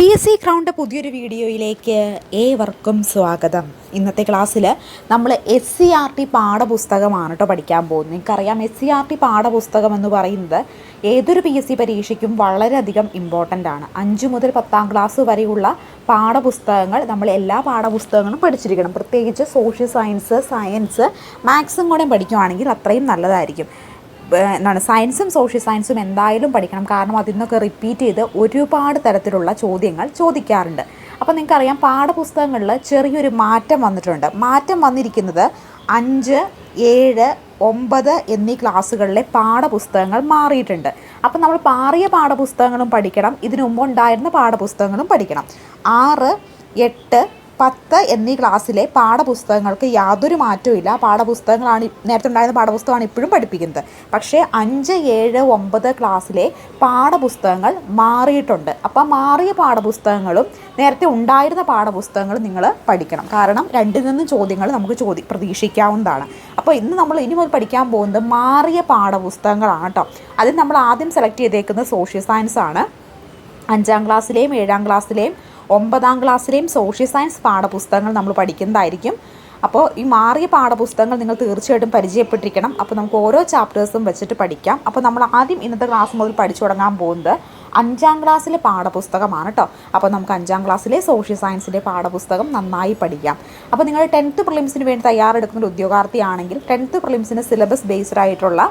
P S C crowned പുതിയൊരു വീഡിയോയിലേക്ക് ഏവർക്കും സ്വാഗതം. ഇന്നത്തെ ക്ലാസ്സിൽ നമ്മൾ എസ് സി ആർ ടി പാഠപുസ്തകമാണ് കേട്ടോ പഠിക്കാൻ പോകുന്നത്. നിങ്ങൾക്കറിയാം എസ് സി ആർ ടി പാഠപുസ്തകം എന്ന് പറയുന്നത് ഏതൊരു പി എസ് സി പരീക്ഷയ്ക്കും വളരെയധികം ഇമ്പോർട്ടന്റ് ആണ്. അഞ്ച് മുതൽ പത്താം ക്ലാസ് വരെയുള്ള പാഠപുസ്തകങ്ങൾ നമ്മൾ എല്ലാ പാഠപുസ്തകങ്ങളും പഠിച്ചിരിക്കണം. പ്രത്യേകിച്ച് സോഷ്യൽ സയൻസ് സയൻസ് മാത്സും കൂടെ പഠിക്കുവാണെങ്കിൽ അത്രയും നല്ലതായിരിക്കും. എന്താണ് സയൻസും സോഷ്യൽ സയൻസും എന്തായാലും പഠിക്കണം. കാരണം അതിൽ നിന്നൊക്കെ റിപ്പീറ്റ് ചെയ്ത് ഒരുപാട് തരത്തിലുള്ള ചോദ്യങ്ങൾ ചോദിക്കാറുണ്ട്. അപ്പോൾ നിങ്ങൾക്കറിയാം പാഠപുസ്തകങ്ങളിൽ ചെറിയൊരു മാറ്റം വന്നിട്ടുണ്ട്. മാറ്റം വന്നിരിക്കുന്നത് അഞ്ച് ഏഴ് ഒമ്പത് എന്നീ ക്ലാസ്സുകളിലെ പാഠപുസ്തകങ്ങൾ മാറിയിട്ടുണ്ട്. അപ്പോൾ നമ്മൾ മാറിയ പാഠപുസ്തകങ്ങളും പഠിക്കണം. ഇതിനു മുമ്പ് ഉണ്ടായിരുന്ന പാഠപുസ്തകങ്ങളും പഠിക്കണം. ആറ് എട്ട് പത്ത് എന്നീ ക്ലാസ്സിലെ പാഠപുസ്തകങ്ങൾക്ക് യാതൊരു മാറ്റവും ഇല്ല പാഠപുസ്തകങ്ങളാണ് നേരത്തെ ഉണ്ടായിരുന്ന പാഠപുസ്തകമാണ് ഇപ്പോഴും പഠിപ്പിക്കുന്നത്. പക്ഷേ അഞ്ച് ഏഴ് ഒമ്പത് ക്ലാസ്സിലെ പാഠപുസ്തകങ്ങൾ മാറിയിട്ടുണ്ട്. അപ്പോൾ മാറിയ പാഠപുസ്തകങ്ങളും നേരത്തെ ഉണ്ടായിരുന്ന പാഠപുസ്തകങ്ങളും നിങ്ങൾ പഠിക്കണം. കാരണം രണ്ടിൽ നിന്നും ചോദ്യങ്ങൾ നമുക്ക് ചോദി പ്രതീക്ഷിക്കാവുന്നതാണ്. അപ്പോൾ ഇന്ന് നമ്മൾ ഇനി മുതൽ പഠിക്കാൻ പോകുന്നത് മാറിയ പാഠപുസ്തകങ്ങളാണ് കേട്ടോ. അതിൽ നമ്മൾ ആദ്യം സെലക്ട് ചെയ്തേക്കുന്നത് സോഷ്യൽ സയൻസ് ആണ്. അഞ്ചാം ക്ലാസ്സിലെയും ഏഴാം ക്ലാസ്സിലെയും ഒമ്പതാം ക്ലാസ്സിലെയും സോഷ്യൽ സയൻസ് പാഠപുസ്തകങ്ങൾ നമ്മൾ പഠിക്കുന്നതായിരിക്കും. അപ്പോൾ ഈ മാറിയ പാഠപുസ്തകങ്ങൾ നിങ്ങൾ തീർച്ചയായിട്ടും പരിചയപ്പെട്ടിരിക്കണം. അപ്പോൾ നമുക്ക് ഓരോ ചാപ്റ്റേഴ്സും വെച്ചിട്ട് പഠിക്കാം. അപ്പോൾ നമ്മൾ ആദ്യം ഇന്നത്തെ ക്ലാസ് മുതൽ പഠിച്ചു തുടങ്ങാൻ പോകുന്നത് അഞ്ചാം ക്ലാസ്സിലെ പാഠപുസ്തകമാണ് കേട്ടോ അപ്പോൾ നമുക്ക് അഞ്ചാം ക്ലാസ്സിലെ സോഷ്യൽ സയൻസിന്റെ പാഠപുസ്തകം നന്നായി പഠിക്കാം. അപ്പോൾ നിങ്ങൾ ടെൻത്ത് പ്രിലിംസിന് വേണ്ടി തയ്യാറെടുക്കുന്ന ഒരു ഉദ്യോഗാർത്ഥിയാണെങ്കിൽ ടെൻത്ത് പ്രിലിംസിന് സിലബസ് ബേസ്ഡ് ആയിട്ടുള്ള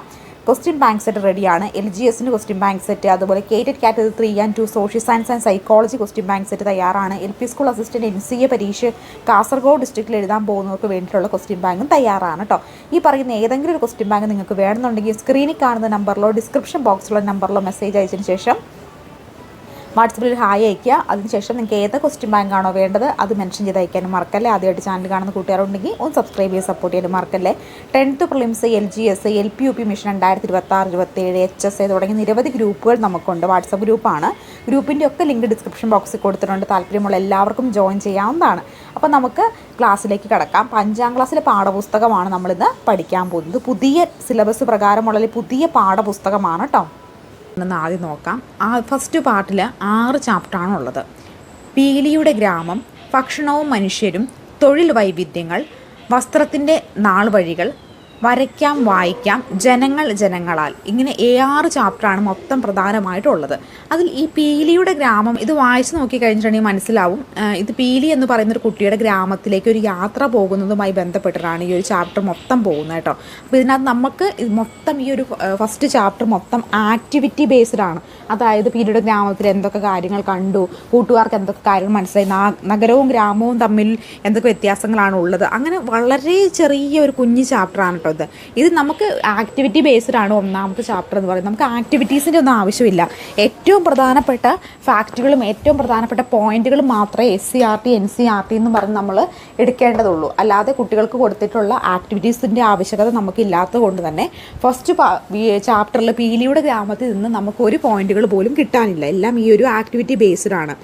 ക്വസ്റ്റ്യൻ ബാങ്ക് സെറ്റ് റെഡിയാണ് എൽ ജി എസിന്റെ ക്വസ്റ്റ്യൻ ബാങ്ക് സെറ്റ് അതുപോലെ കേറ്റഡ് category three and two social science and psychology question bank set തയ്യാറാണ്. L P school assistant M C A പരീക്ഷ കാസർഗോഡ് ഡിസ്ട്രിക്റ്റിൽ എഴുതാൻ പോകുന്നവർക്ക് വേണ്ടിയിട്ടുള്ള ക്വസ്റ്റ്യൻ ബാങ്കും തയ്യാറാണ് കേട്ടോ ഈ പറയുന്ന ഏതെങ്കിലും ഒരു ക്വസ്റ്റ്യൻ ബാങ്ക് നിങ്ങൾക്ക് വേണമെന്നുണ്ടെങ്കിൽ സ്ക്രീനിൽ കാണുന്ന നമ്പറിലോ ഡിസ്ക്രിപ്ഷൻ ബോക്സിലുള്ള നമ്പറിലോ മെസ്സേജ് അയച്ചതിന് ശേഷം വാട്സപ്പിൽ ഒരു ഹായ് അയയ്ക്കുക. അതിനുശേഷം നിങ്ങൾക്ക് ഏത് ക്വസ്റ്റ്യൻ ബാങ്ക് ആണോ വേണ്ടത് അത് മെൻഷൻ ചെയ്ത് അയക്കാനും മറക്കല്ലേ. ആദ്യമായിട്ട് ചാനൽ കാണുന്ന കൂട്ടുകാരുണ്ടെങ്കിൽ ഒന്ന് സബ്സ്ക്രൈബ് ചെയ്ത് സപ്പോർട്ട് ചെയ്യാനും മറക്കല്ലേ. Tenth prelims L G S L P U P mission രണ്ടായിരത്തി ഇരുപത്തി ആറ് ഇരുപത്തേഴ് എച്ച് എസ് എ തുടങ്ങിയ നിരവധി ഗ്രൂപ്പുകൾ നമുക്കുണ്ട്. വാട്സപ്പ് ഗ്രൂപ്പാണ്. ഗ്രൂപ്പിന്റെ ഒക്കെ ലിങ്ക് ഡിസ്ക്രിപ്ഷൻ ബോക്സിൽ കൊടുത്തിട്ടുണ്ട്. താല്പര്യമുള്ള എല്ലാവർക്കും ജോയിൻ ചെയ്യാവുന്നതാണ്. അപ്പോൾ നമുക്ക് ക്ലാസ്സിലേക്ക് കിടക്കാം. അഞ്ചാം ക്ലാസ്സിലെ പാഠപുസ്തകമാണ് നമ്മളിന്ന് പഠിക്കാൻ പോകുന്നത്. പുതിയ സിലബസ് പ്രകാരമുള്ള പുതിയ പാഠപുസ്തകമാണ് കേട്ടോ എന്ന് ആദ്യം നോക്കാം. ആ ഫസ്റ്റ് പാർട്ടിൽ ആറ് ചാപ്റ്ററാണ് ഉള്ളത് പീലിയുടെ ഗ്രാമം ഭക്ഷണവും മനുഷ്യരും തൊഴിൽ വൈവിധ്യങ്ങൾ വസ്ത്രത്തിന്റെ നാൾവഴികൾ വരയ്ക്കാം വായിക്കാം ജനങ്ങൾ ജനങ്ങളാൽ. ഇങ്ങനെ ആറ് ചാപ്റ്ററാണ് മൊത്തം പ്രധാനമായിട്ടുള്ളത്. അതിൽ ഈ പീലിയുടെ ഗ്രാമം ഇത് വായിച്ച് നോക്കിക്കഴിഞ്ഞിട്ടുണ്ടെങ്കിൽ മനസ്സിലാവും. ഇത് പീലി എന്ന് പറയുന്ന ഒരു കുട്ടിയുടെ ഗ്രാമത്തിലേക്ക് ഒരു യാത്ര പോകുന്നതുമായി ബന്ധപ്പെട്ടിട്ടാണ് ഈ ഒരു ചാപ്റ്റർ മൊത്തം പോകുന്നത് കേട്ടോ. അപ്പോൾ ഇതിനകത്ത് നമുക്ക് മൊത്തം ഈ ഒരു ഫസ്റ്റ് ചാപ്റ്റർ മൊത്തം ആക്ടിവിറ്റി ബേസ്ഡ് ആണ്. അതായത് പീലിയുടെ ഗ്രാമത്തിൽ എന്തൊക്കെ കാര്യങ്ങൾ കണ്ടു കൂട്ടുകാർക്ക് എന്തൊക്കെ കാര്യങ്ങൾ മനസ്സിലായി നഗരവും ഗ്രാമവും തമ്മിൽ എന്തൊക്കെ വ്യത്യാസങ്ങളാണ് ഉള്ളത്. അങ്ങനെ വളരെ ചെറിയ ഒരു കുഞ്ഞു ചാപ്റ്ററാണ് കേട്ടോ ഇത് ഇത് നമുക്ക് ആക്ടിവിറ്റി ബേസ്ഡ് ആണ് ഒന്നാമത്തെ ചാപ്റ്റർ എന്ന് പറയുന്നത്. നമുക്ക് ആക്ടിവിറ്റീസിന്റെ ഒന്നും ആവശ്യമില്ല. ഏറ്റവും പ്രധാനപ്പെട്ട ഫാക്റ്റുകളും ഏറ്റവും പ്രധാനപ്പെട്ട പോയിന്റുകളും മാത്രമേ S C R T N C R T എന്ന് പറഞ്ഞ് നമ്മൾ എടുക്കേണ്ടതുള്ളൂ. അല്ലാതെ കുട്ടികൾക്ക് കൊടുത്തിട്ടുള്ള ആക്ടിവിറ്റീസിന്റെ ആവശ്യകത നമുക്ക് ഇല്ലാത്തത് കൊണ്ട് തന്നെ ഫസ്റ്റ് ചാപ്റ്ററിൽ പീലിയുടെ ഗ്രാമത്തിൽ നിന്ന് നമുക്ക് ഒരു പോയിന്റുകൾ പോലും കിട്ടാനില്ല. എല്ലാം ഈ ഒരു ആക്ടിവിറ്റി ബേസ്ഡ് ആണ്.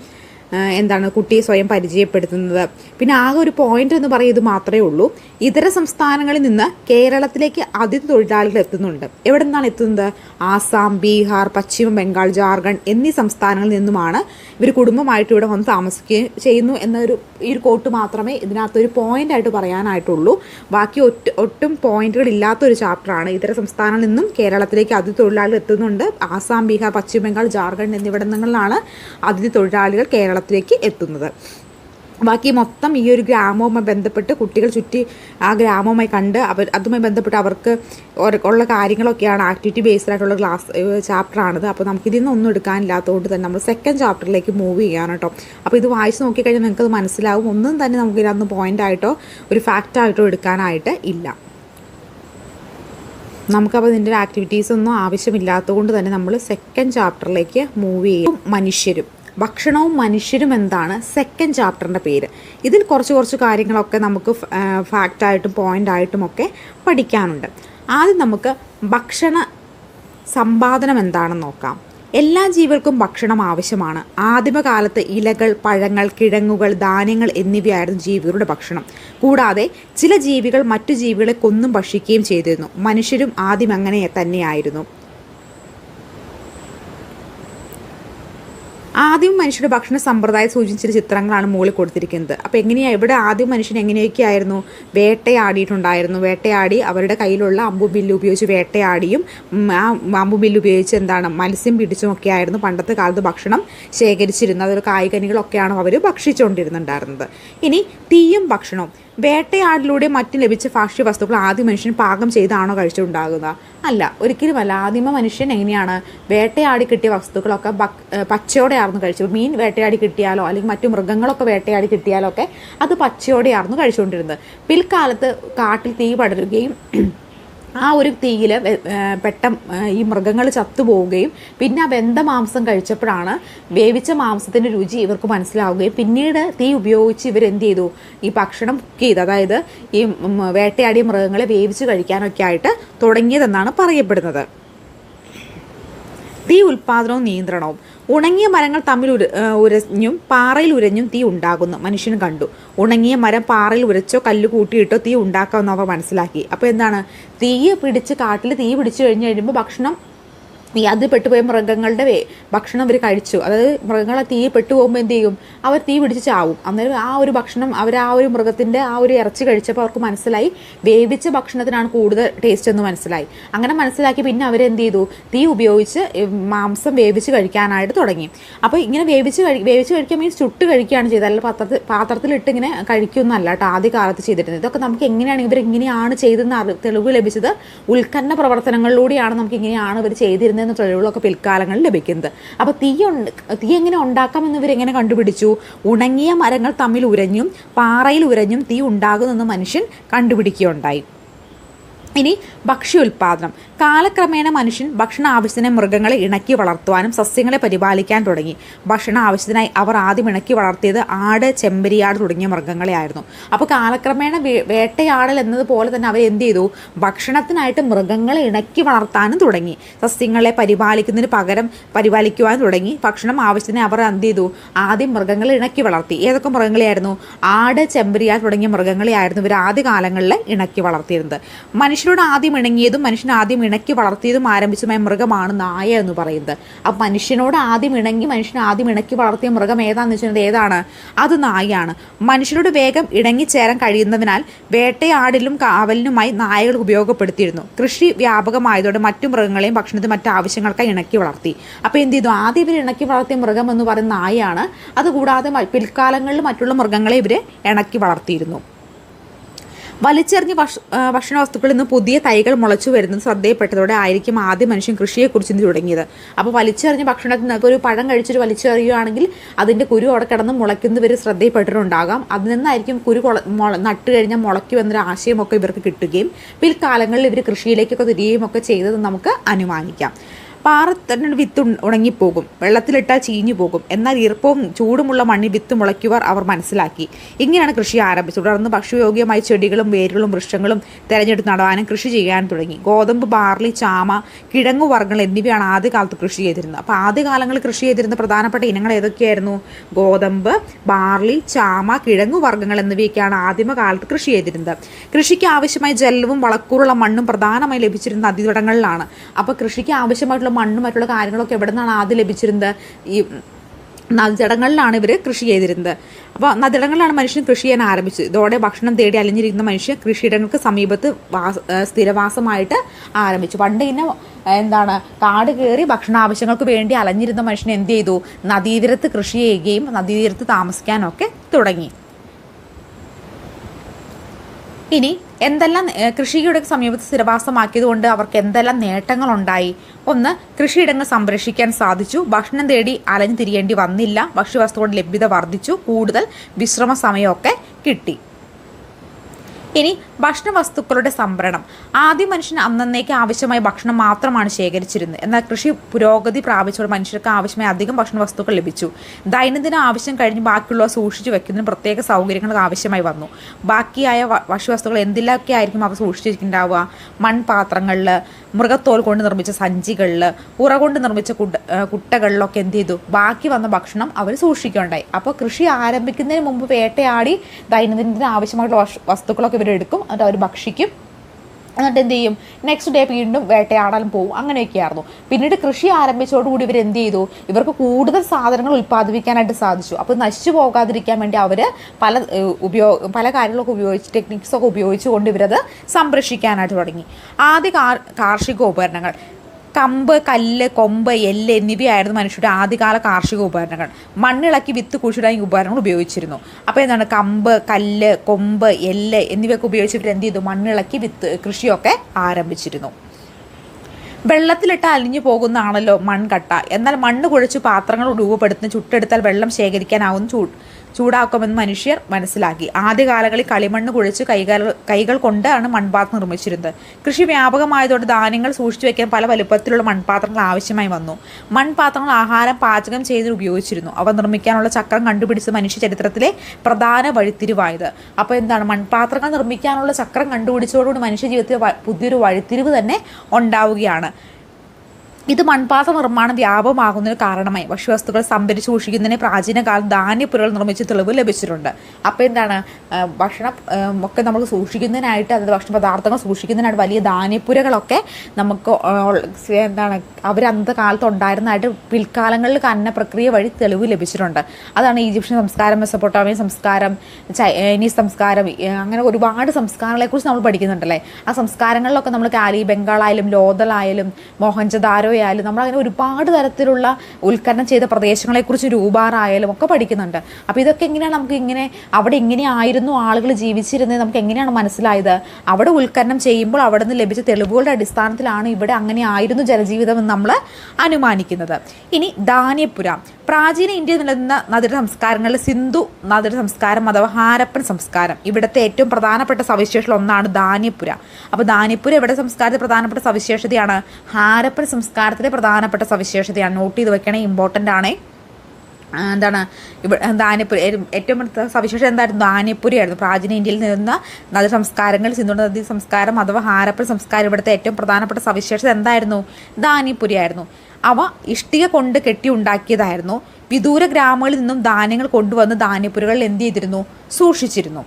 എന്താണ് കുട്ടിയെ സ്വയം പരിചയപ്പെടുത്തുന്നത്. പിന്നെ ആകെ ഒരു പോയിന്റ് എന്ന് പറയുന്നത് മാത്രമേ ഉള്ളൂ. ഇതര സംസ്ഥാനങ്ങളിൽ നിന്ന് കേരളത്തിലേക്ക് അതിഥി തൊഴിലാളികൾ എത്തുന്നുണ്ട്. എവിടെ നിന്നാണ് എത്തുന്നത്? ആസാം ബീഹാർ പശ്ചിമ ബംഗാൾ ജാർഖണ്ഡ് എന്നീ സംസ്ഥാനങ്ങളിൽ നിന്നുമാണ് ഇവർ കുടുംബമായിട്ട് ഇവിടെ വന്ന് താമസിക്കുകയും ചെയ്യുന്നു എന്നൊരു ഈ ഒരു കോട്ട് മാത്രമേ ഇതിനകത്തൊരു പോയിന്റ് ആയിട്ട് പറയാനായിട്ടുള്ളൂ. ബാക്കി ഒറ്റ ഒട്ടും പോയിന്റുകൾ ഇല്ലാത്തൊരു ചാപ്റ്ററാണ് ഇതര സംസ്ഥാനങ്ങളിൽ നിന്നും കേരളത്തിലേക്ക് അതിഥി തൊഴിലാളികൾ എത്തുന്നുണ്ട്. ആസാം ബീഹാർ പശ്ചിമ ബംഗാൾ ജാർഖണ്ഡ് എന്നിവിടങ്ങളിലാണ് അതിഥി തൊഴിലാളികൾ കേരളത്തിലേക്ക് എത്തുന്നത്. ബാക്കി മൊത്തം ഈ ഒരു ഗ്രാമവുമായി ബന്ധപ്പെട്ട് കുട്ടികൾ ചുറ്റി ആ ഗ്രാമവുമായി കണ്ട് അവർ അതുമായി ബന്ധപ്പെട്ട് അവർക്ക് ഉള്ള കാര്യങ്ങളൊക്കെയാണ് ആക്ടിവിറ്റി ബേസ്ഡ് ആയിട്ടുള്ള ക്ലാസ് ചാപ്റ്ററാണിത് അപ്പോൾ നമുക്ക് ഇതിൽ നിന്നൊന്നും എടുക്കാനില്ലാത്തതുകൊണ്ട് തന്നെ നമ്മൾ സെക്കൻഡ് ചാപ്റ്ററിലേക്ക് മൂവ് ചെയ്യാണ് കേട്ടോ. അപ്പോൾ ഇത് വായിച്ച് നോക്കിക്കഴിഞ്ഞാൽ നിങ്ങൾക്ക് മനസ്സിലാവും. ഒന്നും തന്നെ നമുക്ക് ഇതിനകത്ത് പോയിന്റ് ആയിട്ടോ ഒരു ഫാക്റ്റ് ആയിട്ടോ എടുക്കാനായിട്ട് ഇല്ല. നമുക്കപ്പോൾ ഇതിന്റെ ആക്ടിവിറ്റീസ് ഒന്നും ആവശ്യമില്ലാത്തതുകൊണ്ട് തന്നെ നമ്മൾ സെക്കൻഡ് ചാപ്റ്ററിലേക്ക് മൂവ് ചെയ്യും. മനുഷ്യരും. ഭക്ഷണവും മനുഷ്യരും എന്താണ്? സെക്കൻഡ് ചാപ്റ്ററിന്റെ പേര്. ഇതിൽ കുറച്ച് കുറച്ച് കാര്യങ്ങളൊക്കെ നമുക്ക് ഫാക്റ്റായിട്ടും പോയിന്റ് ആയിട്ടും ഒക്കെ പഠിക്കാനുണ്ട്. ആദ്യം നമുക്ക് ഭക്ഷണ സമ്പാദനം എന്താണെന്ന് നോക്കാം. എല്ലാ ജീവികൾക്കും ഭക്ഷണം ആവശ്യമാണ്. ആദിമകാലത്ത് ഇലകൾ പഴങ്ങൾ കിഴങ്ങുകൾ ധാന്യങ്ങൾ എന്നിവയായിരുന്നു ജീവികളുടെ ഭക്ഷണം. കൂടാതെ ചില ജീവികൾ മറ്റു ജീവികളെ കൊന്നും ഭക്ഷിക്കുകയും ചെയ്തിരുന്നു. മനുഷ്യരും ആദ്യം അങ്ങനെ തന്നെയായിരുന്നു. ആദ്യം മനുഷ്യരുടെ ഭക്ഷണ സമ്പ്രദായം സൂചിപ്പിച്ച ചിത്രങ്ങളാണ് മുകളിൽ കൊടുത്തിരിക്കുന്നത്. അപ്പോൾ എങ്ങനെയാണ് ഇവിടെ ആദ്യം മനുഷ്യൻ എങ്ങനെയൊക്കെയായിരുന്നു? വേട്ടയാടിയിട്ടുണ്ടായിരുന്നു. വേട്ടയാടി അവരുടെ കയ്യിലുള്ള അമ്പുബില്ല് ഉപയോഗിച്ച് വേട്ടയാടിയും ആ ആ അമ്പുബില്ല് ഉപയോഗിച്ച് എന്താണ് മത്സ്യം പിടിച്ചും ഒക്കെ ആയിരുന്നു പണ്ടത്തെ കാലത്ത് ഭക്ഷണം ശേഖരിച്ചിരുന്നത്. അതൊരു കായ്കനികളൊക്കെയാണ് അവർ ഭക്ഷിച്ചുകൊണ്ടിരുന്നുണ്ടായിരുന്നത്. ഇനി തീയും ഭക്ഷണവും. വേട്ടയാടിലൂടെ മറ്റും ലഭിച്ച ഭക്ഷ്യവസ്തുക്കൾ ആദ്യ മനുഷ്യൻ പാകം ചെയ്താണോ കഴിച്ചിട്ടുണ്ടാകുക? അല്ല ഒരിക്കലുമല്ല ആദിമ മനുഷ്യൻ എങ്ങനെയാണ് വേട്ടയാടി കിട്ടിയ വസ്തുക്കളൊക്കെ പച്ചയോടെ പച്ചയോടെയായിരുന്നു കഴിച്ചത്? മീൻ വേട്ടയാടി കിട്ടിയാലോ? അല്ലെങ്കിൽ മറ്റു മൃഗങ്ങളൊക്കെ വേട്ടയാടി കിട്ടിയാലോ ഒക്കെ അത് പച്ചയോടെയായിരുന്നു കഴിച്ചുകൊണ്ടിരുന്നത്. പിൽക്കാലത്ത് കാട്ടിൽ തീ പടരുകയും ആ ഒരു തീയിൽ പെട്ട ഈ മൃഗങ്ങൾ ചത്തുപോവുകയും പിന്നെ ആ വെന്ത മാംസം കഴിച്ചപ്പോഴാണ് വേവിച്ച മാംസത്തിന്റെ രുചി ഇവർക്ക് മനസ്സിലാവുകയും പിന്നീട് തീ ഉപയോഗിച്ച് ഇവർ എന്ത് ചെയ്തു? ഈ ഭക്ഷണം കുക്ക് ചെയ്ത്. അതായത് ഈ വേട്ടയാടിയ മൃഗങ്ങളെ വേവിച്ച് കഴിക്കാനൊക്കെ ആയിട്ട് തുടങ്ങിയതെന്നാണ് പറയപ്പെടുന്നത്. തീ ഉൽപാദനവും നിയന്ത്രണവും. ഉണങ്ങിയ മരങ്ങൾ തമ്മിൽ ഉര ഉരഞ്ഞും പാറയിൽ ഉരഞ്ഞും തീ ഉണ്ടാകുന്നു. മനുഷ്യൻ കണ്ടു. ഉണങ്ങിയ മരം പാറയിൽ ഉരച്ചോ കല്ല് കൂട്ടിയിട്ടോ തീ ഉണ്ടാക്കാമെന്ന് അവർ മനസ്സിലാക്കി. അപ്പോൾ എന്താണ്? തീ പിടിച്ച് കാട്ടിൽ തീ പിടിച്ചു കഴിഞ്ഞ് കഴിയുമ്പോൾ ഭക്ഷണം ഈ അത് പെട്ടുപോയ മൃഗങ്ങളുടെ വേ- ഭക്ഷണം അവർ കഴിച്ചു. അതായത് മൃഗങ്ങളെ തീ പെട്ടുപോകുമ്പോൾ എന്ത് ചെയ്യും? അവർ തീ പിടിച്ച് ചാവും. അന്നേരം ആ ഒരു ഭക്ഷണം അവർ ആ ഒരു മൃഗത്തിന്റെ ആ ഒരു ഇറച്ചി കഴിച്ചപ്പോൾ അവർക്ക് മനസ്സിലായി. വേവിച്ച ഭക്ഷണത്തിനാണ് കൂടുതൽ ടേസ്റ്റ് എന്ന് മനസ്സിലായി. അങ്ങനെ മനസ്സിലാക്കി പിന്നെ അവരെന്ത് ചെയ്തു? തീ ഉപയോഗിച്ച് മാംസം വേവിച്ച് കഴിക്കാനായിട്ട് തുടങ്ങി. അപ്പോൾ ഇങ്ങനെ വേവിച്ച് കഴി വേവിച്ച് കഴിക്കാൻ മീൻസ് ചുട്ട് കഴിക്കുകയാണ് ചെയ്തത്. അല്ല പാത്രത്തിൽ പാത്രത്തിലിട്ട് ഇങ്ങനെ കഴിക്കുമെന്നല്ല കേട്ടോ ആദ്യ കാലത്ത് ചെയ്തിരുന്നത്. ഇതൊക്കെ നമുക്ക് എങ്ങനെയാണ് ഇവർ എങ്ങനെയാണ് ചെയ്തെന്ന് തെളിവ് ലഭിച്ചത്? ഉൽക്കന്ന പ്രവർത്തനങ്ങളിലൂടെയാണ് നമുക്ക് ഇങ്ങനെയാണ് ഇവർ ചെയ്തിരുന്നതെന്ന് തെളിവുകളൊക്കെ പിൽക്കാലങ്ങളിൽ ലഭിക്കുന്നത്. അപ്പോൾ തീ തീ എങ്ങനെ ഉണ്ടാക്കാമെന്ന് ഇവരെങ്ങനെ കണ്ടുപിടിച്ചു? ഉണങ്ങിയ മരങ്ങൾ തമ്മിൽ ഉരഞ്ഞും പാറയിൽ ഉരഞ്ഞും തീ ഉണ്ടാകുമെന്ന് മനുഷ്യൻ കണ്ടുപിടിക്കുകയുണ്ടായി. ഇനി ഭക്ഷ്യോൽപാദനം കാലക്രമേണ മനുഷ്യൻ ഭക്ഷണ ആവശ്യത്തിന് മൃഗങ്ങളെ ഇണക്കി വളർത്തുവാനും സസ്യങ്ങളെ പരിപാലിക്കാൻ തുടങ്ങി. ഭക്ഷണ ആവശ്യത്തിനായി അവർ ആദ്യം ഇണക്കി വളർത്തിയത് ആട് ചെമ്പരിയാട് തുടങ്ങിയ മൃഗങ്ങളെ ആയിരുന്നു അപ്പോൾ കാലക്രമേണ വേട്ടയാടൽ എന്നതുപോലെ തന്നെ അവർ എന്ത് ചെയ്തു? ഭക്ഷണത്തിനായിട്ട് മൃഗങ്ങളെ ഇണക്കി വളർത്താനും തുടങ്ങി. സസ്യങ്ങളെ പരിപാലിക്കുന്നതിന് പകരം പരിപാലിക്കുവാൻ തുടങ്ങി. ഭക്ഷണം ആവശ്യത്തിന് അവർ എന്ത് ചെയ്തു? ആദ്യം മൃഗങ്ങളെ ഇണക്കി വളർത്തി. ഏതൊക്കെ മൃഗങ്ങളെയായിരുന്നു? ആട് ചെമ്പരിയാട് തുടങ്ങിയ മൃഗങ്ങളെയായിരുന്നു ഇവർ ആദ്യ കാലങ്ങളിൽ ഇണക്കി വളർത്തിയിരുന്നത്. മനുഷ്യരോട് ആദ്യം ഇണങ്ങിയതും മനുഷ്യൻ ആദ്യം ഇണക്കി വളർത്തിയതും ആരംഭിച്ചതുമായ മൃഗമാണ് നായ എന്ന് പറയുന്നത്. അപ്പം മനുഷ്യനോട് ആദ്യം ഇണങ്ങി മനുഷ്യൻ ആദ്യം ഇണക്കി വളർത്തിയ മൃഗം ഏതാണെന്ന് വെച്ചാൽ ഏതാണ്? അത് നായയാണ്. മനുഷ്യരോട് വേഗം ഇണങ്ങിച്ചേരാൻ കഴിയുന്നതിനാൽ വേട്ടയാടിലും കാവലിനുമായി നായകൾ ഉപയോഗപ്പെടുത്തിയിരുന്നു. കൃഷി വ്യാപകമായതോടെ മറ്റു മൃഗങ്ങളെയും ഭക്ഷണത്തിന് മറ്റു ആവശ്യങ്ങൾക്കായി ഇണക്കി വളർത്തി. അപ്പോൾ എന്ത് ചെയ്തു? ആദ്യം ഇവർ ഇണക്കി വളർത്തിയ മൃഗം എന്ന് പറയുന്ന നായയാണ്. അതുകൂടാതെ പിൽക്കാലങ്ങളിൽ മറ്റുള്ള മൃഗങ്ങളെ ഇവർ ഇണക്കി വളർത്തിയിരുന്നു. വലിച്ചെറിഞ്ഞ ഭക്ഷ ഭക്ഷണ വസ്തുക്കളിൽ നിന്ന് പുതിയ തൈകൾ മുളച്ചു വരുന്നത് ശ്രദ്ധയപ്പെട്ടതോടെ ആയിരിക്കും ആദ്യം മനുഷ്യൻ കൃഷിയെക്കുറിച്ച് തുടങ്ങിയത്. അപ്പോൾ വലിച്ചെറിഞ്ഞ ഭക്ഷണത്തിൽ നിന്നൊക്കെ ഒരു പഴം കഴിച്ചിട്ട് വലിച്ചെറിയുകയാണെങ്കിൽ അതിന്റെ കുരു അവിടെ കിടന്ന് മുളയ്ക്കുന്നവർ ശ്രദ്ധയിൽപ്പെട്ടിട്ടുണ്ടാകാം. അതിൽ നിന്നായിരിക്കും കുരു നട്ട് കഴിഞ്ഞാൽ മുളയ്ക്കുമെന്നൊരു ആശയമൊക്കെ ഇവർക്ക് കിട്ടുകയും പിൽക്കാലങ്ങളിൽ ഇവർ കൃഷിയിലേക്കൊക്കെ തിരികെയും ഒക്കെ ചെയ്തത് നമുക്ക് അനുമാനിക്കാം. പാറ തന്നെ വിത്ത് ഉണ- ഉണങ്ങിപ്പോകും. വെള്ളത്തിലിട്ടാൽ ചീഞ്ഞു പോകും. എന്നാൽ ഈർപ്പവും ചൂടുമുള്ള മണ്ണിൽ വിത്ത് മുളയ്ക്കുവാർ അവർ മനസ്സിലാക്കി. ഇങ്ങനെയാണ് കൃഷി ആരംഭിച്ചത്. തുടർന്ന് ഭക്ഷ്യയോഗ്യമായ ചെടികളും വേരുകളും വൃക്ഷങ്ങളും തിരഞ്ഞെടുത്ത് നടാനും കൃഷി ചെയ്യാൻ തുടങ്ങി. ഗോതമ്പ് ബാർലി ചാമ കിഴങ്ങു വർഗങ്ങൾ എന്നിവയാണ് ആദ്യകാലത്ത് കൃഷി ചെയ്തിരുന്നത്. അപ്പോൾ ആദ്യകാലങ്ങളിൽ കൃഷി ചെയ്തിരുന്ന പ്രധാനപ്പെട്ട ഇനങ്ങൾ ഏതൊക്കെയായിരുന്നു? ഗോതമ്പ് ബാർലി ചാമ കിഴങ്ങു വർഗങ്ങൾ എന്നിവയൊക്കെയാണ് ആദിമകാലത്ത് കൃഷി ചെയ്തിരുന്നത്. കൃഷിക്ക് ആവശ്യമായ ജലവും വളക്കൂറുള്ള മണ്ണും പ്രധാനമായി ലഭിച്ചിരുന്ന നദീതടങ്ങളിലാണ്. അപ്പോൾ കൃഷിക്ക് ആവശ്യമായിട്ടുള്ള മണ്ണും മറ്റുള്ള കാര്യങ്ങളൊക്കെ എവിടെ നിന്നാണ് ആദ്യം ലഭിച്ചിരുന്നത്? ഈ നദിതടങ്ങളിലാണ് ഇവർ കൃഷി ചെയ്തിരുന്നത്. അപ്പോൾ നദിടങ്ങളിലാണ് മനുഷ്യൻ കൃഷി ചെയ്യാൻ ആരംഭിച്ചത്. ഇതോടെ ഭക്ഷണം തേടി അലിഞ്ഞിരിക്കുന്ന മനുഷ്യൻ കൃഷിയിടങ്ങൾക്ക് സമീപത്ത് വാസ സ്ഥിരവാസമായിട്ട് ആരംഭിച്ചു. പണ്ട് ഇന്ന എന്താണ് കാട് കയറി ഭക്ഷണ ആവശ്യങ്ങൾക്ക് വേണ്ടി അലഞ്ഞിരുന്ന മനുഷ്യൻ എന്ത് ചെയ്തു? നദീതീരത്ത് കൃഷി ചെയ്യുകയും നദീതീരത്ത് താമസിക്കാനൊക്കെ തുടങ്ങി. ഇനി എന്തെല്ലാം കൃഷിയുടെ സമീപത്ത് സ്ഥിരവാസമാക്കിയത് കൊണ്ട് അവർക്ക് എന്തെല്ലാം നേട്ടങ്ങളുണ്ടായി? ഒന്ന് കൃഷിയിടങ്ങൾ സംരക്ഷിക്കാൻ സാധിച്ചു. ഭക്ഷണം തേടി അലഞ്ഞു തിരിയേണ്ടി വന്നില്ല. ഭക്ഷ്യവസ്തുക്കളുടെ ലഭ്യത വർദ്ധിച്ചു. കൂടുതൽ വിശ്രമ സമയമൊക്കെ കിട്ടി. ഇനി ഭക്ഷണ വസ്തുക്കളുടെ സംഭരണം. ആദ്യം മനുഷ്യൻ അന്നേക്ക് ആവശ്യമായ ഭക്ഷണം മാത്രമാണ് ശേഖരിച്ചിരുന്നത്. എന്നാൽ കൃഷി പുരോഗതി പ്രാപിച്ചപ്പോൾ മനുഷ്യർക്ക് ആവശ്യമായ അധികം ഭക്ഷണ വസ്തുക്കൾ ലഭിച്ചു. ദൈനംദിന ആവശ്യം കഴിഞ്ഞ് ബാക്കിയുള്ളവ സൂക്ഷിച്ചു വെക്കുന്നതിന് പ്രത്യേക സൗകര്യങ്ങൾ ആവശ്യമായി വന്നു. ബാക്കിയായ ഭക്ഷ്യവസ്തുക്കൾ എന്തിലൊക്കെ ആയിരിക്കും അവ സൂക്ഷിച്ചിരിക്കുന്നുണ്ടാവുക മൺപാത്രങ്ങളിൽ മൃഗത്തോൽ കൊണ്ട് നിർമ്മിച്ച സഞ്ചികളിൽ ഉറ കൊണ്ട് നിർമ്മിച്ച കുട്ട കുട്ടകളിലൊക്കെ എന്ത് ചെയ്തു? ബാക്കി വന്ന ഭക്ഷണം അവർ സൂക്ഷിക്കുകയുണ്ടായി. അപ്പോൾ കൃഷി ആരംഭിക്കുന്നതിന് മുമ്പ് വേട്ടയാടി ദൈനംദിനത്തിന് ആവശ്യമായിട്ടുള്ള വസ്തുക്കളൊക്കെ ഇവരെടുക്കും എന്നിട്ട് അവർ ഭക്ഷിക്കും. എന്നിട്ട് എന്ത് ചെയ്യും? നെക്സ്റ്റ് ഡേ വീണ്ടും വേട്ടയാടാൻ പോകും അങ്ങനെയൊക്കെയായിരുന്നു. പിന്നീട് കൃഷി ആരംഭിച്ചതോടുകൂടി ഇവർ എന്ത് ചെയ്തു? ഇവർക്ക് കൂടുതൽ സാധനങ്ങൾ ഉൽപ്പാദിപ്പിക്കാനായിട്ട് സാധിച്ചു. അപ്പോൾ നശിച്ചു പോകാതിരിക്കാൻ വേണ്ടി അവർ പല ഉപയോഗ പല കാര്യങ്ങളൊക്കെ ഉപയോഗിച്ച് ടെക്നിക്സൊക്കെ ഉപയോഗിച്ചുകൊണ്ട് ഇവരത് സംരക്ഷിക്കാനായിട്ട് തുടങ്ങി. ആദ്യ കാർ കാർഷിക ഉപകരണങ്ങൾ. കമ്പ് കല്ല് കൊമ്പ് എല്ല് എന്നിവയായിരുന്നു മനുഷ്യരുടെ ആദ്യകാല കാർഷിക ഉപകരണങ്ങൾ. മണ്ണിളക്കി വിത്ത് കുഴിച്ചിടാൻ ഈ ഉപകരണങ്ങൾ ഉപയോഗിച്ചിരുന്നു. അപ്പോൾ എന്താണ്? കമ്പ് കല്ല് കൊമ്പ് എല്ല് എന്നിവയൊക്കെ ഉപയോഗിച്ച് ഇവർ എന്ത് ചെയ്തു? മണ്ണിളക്കി വിത്ത് കൃഷിയൊക്കെ ആരംഭിച്ചിരുന്നു. വെള്ളത്തിലിട്ട് അലിഞ്ഞു പോകുന്നതാണല്ലോ മൺകട്ട. എന്നാൽ മണ്ണ് കുഴച്ച് പാത്രങ്ങൾ രൂപപ്പെടുത്തുന്ന ചുട്ടെടുത്താൽ വെള്ളം ശേഖരിക്കാനാവുന്ന ചൂ ചൂടാക്കുമെന്ന് മനുഷ്യർ മനസ്സിലാക്കി. ആദ്യകാലങ്ങളിൽ കളിമണ്ണ് കുഴിച്ച് കൈകൾ കൈകൾ കൊണ്ടാണ് മൺപാത്രം നിർമ്മിച്ചിരുന്നത്. കൃഷി വ്യാപകമായതോടെ ധാന്യങ്ങൾ സൂക്ഷിച്ചു വയ്ക്കാൻ പല വലുപ്പത്തിലുള്ള മൺപാത്രങ്ങൾ ആവശ്യമായി വന്നു. മൺപാത്രങ്ങൾ ആഹാരം പാചകം ചെയ്ത് ഉപയോഗിച്ചിരുന്നു. അവ നിർമ്മിക്കാനുള്ള ചക്രം കണ്ടുപിടിച്ച് മനുഷ്യ ചരിത്രത്തിലെ പ്രധാന വഴിത്തിരിവായത്. അപ്പോൾ എന്താണ്? മൺപാത്രങ്ങൾ നിർമ്മിക്കാനുള്ള ചക്രം കണ്ടുപിടിച്ചതോടുകൂടി മനുഷ്യ ജീവിതത്തിൽ പുതിയൊരു വഴിത്തിരിവ് തന്നെ ഉണ്ടാവുകയാണ്. ഇത് മൺപാത്ര നിർമ്മാണം വ്യാപകമാകുന്നതിന് കാരണമായി. ഭക്ഷ്യവസ്തുക്കൾ സംഭരിച്ച് സൂക്ഷിക്കുന്നതിന് പ്രാചീന കാലം ധാന്യപ്പുരകൾ നിർമ്മിച്ച തെളിവ് ലഭിച്ചിട്ടുണ്ട്. അപ്പോൾ എന്താണ്? ഭക്ഷണം ഒക്കെ നമ്മൾ സൂക്ഷിക്കുന്നതിനായിട്ട് അതായത് ഭക്ഷണ പദാർത്ഥങ്ങൾ സൂക്ഷിക്കുന്നതിനായിട്ട് വലിയ ധാന്യപ്പുരകളൊക്കെ നമുക്ക് എന്താണ് അവർ അന്നത്തെ കാലത്ത് ഉണ്ടായിരുന്നതായിട്ട് പിൽക്കാലങ്ങളിൽ കന്ന പ്രക്രിയ വഴി തെളിവ് ലഭിച്ചിട്ടുണ്ട്. അതാണ് ഈജിപ്ഷ്യൻ സംസ്കാരം മെസ്സപ്പൊട്ടാമിയൻ സംസ്കാരം ചൈനീസ് സംസ്കാരം അങ്ങനെ ഒരുപാട് സംസ്കാരങ്ങളെക്കുറിച്ച് നമ്മൾ പഠിക്കുന്നുണ്ടല്ലേ? ആ സംസ്കാരങ്ങളിലൊക്കെ നമ്മൾ കാലി ബംഗാളായാലും ലോതലായാലും മോഹൻജദാരോ ആയാലും നമ്മളങ്ങനെ ഒരുപാട് തരത്തിലുള്ള ഉൽക്കരണം ചെയ്ത പ്രദേശങ്ങളെക്കുറിച്ച് രൂപാറായാലും ഒക്കെ പഠിക്കുന്നുണ്ട്. അപ്പോൾ ഇതൊക്കെ എങ്ങനെയാണ് നമുക്ക് ഇങ്ങനെ അവിടെ എങ്ങനെയായിരുന്നു ആളുകൾ ജീവിച്ചിരുന്നത് നമുക്ക് എങ്ങനെയാണ് മനസ്സിലായത്? അവിടെ ഉൽക്കരണം ചെയ്യുമ്പോൾ അവിടെ നിന്ന് ലഭിച്ച തെളിവുകളുടെ അടിസ്ഥാനത്തിലാണ് ഇവിടെ അങ്ങനെ ആയിരുന്നു ജനജീവിതം എന്ന് നമ്മൾ അനുമാനിക്കുന്നത്. ഇനി ധാന്യപുര പ്രാചീന ഇന്ത്യയിൽ നിലനിന്ന നദീ സംസ്കാരങ്ങളിൽ സിന്ധു നദീ സംസ്കാരം അഥവാ ഹാരപ്പൻ സംസ്കാരം. ഇവിടുത്തെ ഏറ്റവും പ്രധാനപ്പെട്ട സവിശേഷത ഒന്നാണ് ധാന്യപുര അപ്പോൾ ധാന്യപുര ഇവിടെ സംസ്കാരത്തിൽ പ്രധാനപ്പെട്ട സവിശേഷതയാണ്? ഹാരപ്പൻ സംസ്കാരത്തിലെ പ്രധാനപ്പെട്ട സവിശേഷതയാണ്. നോട്ട് ചെയ്ത് വെക്കണേ ഇമ്പോർട്ടന്റ് ആണേ. എന്താണ് ഇവിടെ ധാന്യപ്പുര ഏ- ഏറ്റവും അടുത്ത സവിശേഷം എന്തായിരുന്നു? ധാന്യപ്പുരയായിരുന്നു പ്രാചീന ഇന്ത്യയിൽ നിന്ന നദി സംസ്കാരങ്ങൾ സിന്ധു നദി സംസ്കാരം അഥവാ ഹാരപ്പൻ സംസ്കാരം ഇവിടുത്തെ ഏറ്റവും പ്രധാനപ്പെട്ട സവിശേഷത എന്തായിരുന്നു? ധാന്യപ്പുരയായിരുന്നു അവ ഇഷ്ടിക കൊണ്ട് കെട്ടി ഉണ്ടാക്കിയതായിരുന്നു. വിദൂര ഗ്രാമങ്ങളിൽ നിന്നും ധാന്യങ്ങൾ കൊണ്ടുവന്ന് ധാന്യപ്പുരകളിൽ എന്ത് ചെയ്തിരുന്നു? സൂക്ഷിച്ചിരുന്നു.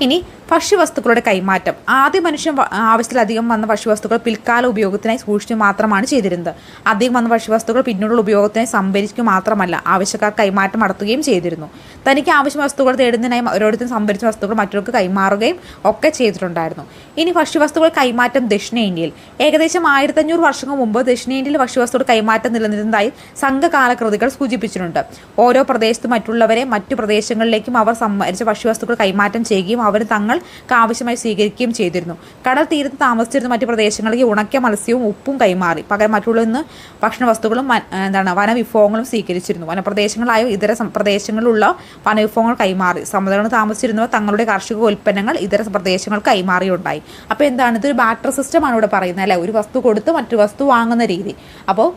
ഇനി ഭക്ഷ്യവസ്തുക്കളുടെ കൈമാറ്റം. ആദ്യ മനുഷ്യൻ ആവശ്യത്തിലധികം വന്ന ഭക്ഷ്യവസ്തുക്കൾ പിൽക്കാല ഉപയോഗത്തിനായി സൂക്ഷിച്ചു മാത്രമാണ് ചെയ്തിരുന്നത്. അധികം വന്ന ഭക്ഷ്യവസ്തുക്കൾ പിന്നീടുള്ള ഉപയോഗത്തിനായി സംഭരിക്കുക മാത്രമല്ല ആവശ്യക്കാർ കൈമാറ്റം നടത്തുകയും ചെയ്തിരുന്നു. തനിക്ക് ആവശ്യ വസ്തുക്കൾ തേടുന്നതിനായി ഓരോരുത്തരും സംഭരിച്ച വസ്തുക്കൾ മറ്റവർക്ക് കൈമാറുകയും ഒക്കെ ചെയ്തിട്ടുണ്ടായിരുന്നു. ഇനി ഭക്ഷ്യവസ്തുക്കൾ കൈമാറ്റം ദക്ഷിണേന്ത്യയിൽ ഏകദേശം ആയിരത്തഞ്ഞൂറ് വർഷങ്ങൾ മുമ്പ് ദക്ഷിണേന്ത്യയിൽ ഭക്ഷ്യവസ്തുക്കൾ കൈമാറ്റം നിലനിന്നതായി സംഘകാല കൃതികൾ സൂചിപ്പിച്ചിട്ടുണ്ട്. ഓരോ പ്രദേശത്ത് മറ്റുള്ളവരെ മറ്റു പ്രദേശങ്ങളിലേക്കും അവർ സംഭരിച്ച ഭക്ഷ്യവസ്തുക്കൾ കൈമാറ്റം ചെയ്യുകയും അവർ തങ്ങൾക്ക് ആവശ്യമായി സ്വീകരിക്കുകയും ചെയ്തിരുന്നു. കടൽ തീരത്ത് താമസിച്ചിരുന്ന മറ്റു പ്രദേശങ്ങളിൽ ഉണക്കിയ മത്സ്യവും ഉപ്പും കൈമാറി. പകരം മറ്റുള്ള നിന്ന് ഭക്ഷണ വസ്തുക്കളും എന്താണ് വനവിഭവങ്ങളും സ്വീകരിച്ചിരുന്നു. വനപ്രദേശങ്ങളായ ഇതര പ്രദേശങ്ങളിലുള്ള വനവിഭവങ്ങൾ കൈമാറി. സമുദ്രങ്ങൾ താമസിച്ചിരുന്നവർ തങ്ങളുടെ കാർഷിക ഉൽപ്പന്നങ്ങൾ ഇതര പ്രദേശങ്ങൾക്ക് കൈമാറിയുണ്ടായി. അപ്പോൾ എന്താണ്? ഇതൊരു ബാറ്റർ സിസ്റ്റമാണ് ഇവിടെ പറയുന്നത് അല്ലേ? ഒരു വസ്തു കൊടുത്ത് മറ്റു വസ്തു വാങ്ങുന്ന രീതി. അപ്പോൾ